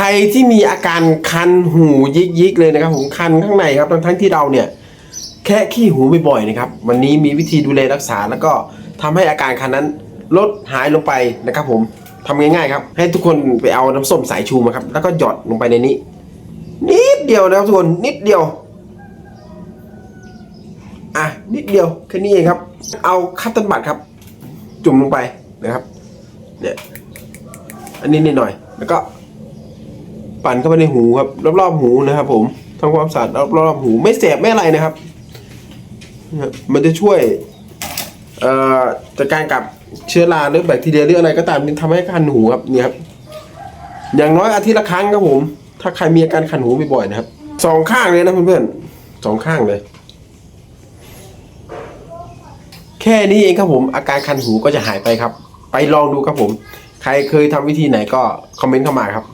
ใครที่มีอาการคันหูยิกๆเลยนะครับผมคันข้างในครับทั้งๆที่เราเนี่ยแค่ขี้หูบ่อยๆนะครับวันนี้มีวิธีดูแลรักษา แล้วก็ทำให้อาการคันนั้นลดหายลงไปนะครับผมทำง่ายๆครับ ให้ทุกคนไปเอาน้ำส้มสายชูมาครับ แล้วก็หยอดลงไปในนี้ นิดเดียวนะครับทุกคนนิดเดียวอะนิดเดียวแค่นี้เองครับ เอาคัตเตันบัตครับ จุ่มลงไปนะครับเนี่ยอันนี้นิดหน่อยแล้วก็ ปั่นเข้าไปในหูครับรอบๆหูนะครับ ผมทำความสะอาดรอบๆหู ไม่แสบไม่อะไรนะครับนะครับมันจะช่วยเอ่อจัดการกับเชื้อราหรือแบคทีเรียหรืออะไรก็ตามที่ทำให้คันหูครับเนี่ยครับอย่างน้อยอาทิตย์ละครั้งครับผม ถ้าใครมีอาการคันหูบ่อยๆนะครับสองข้างเลยนะเพื่อนๆสองข้างเลย แค่นี้เองครับผม อาการคันหูก็จะหายไปครับ ไปลองดูครับผม ใครเคยทำวิธีไหนก็คอมเมนต์เข้ามาครับ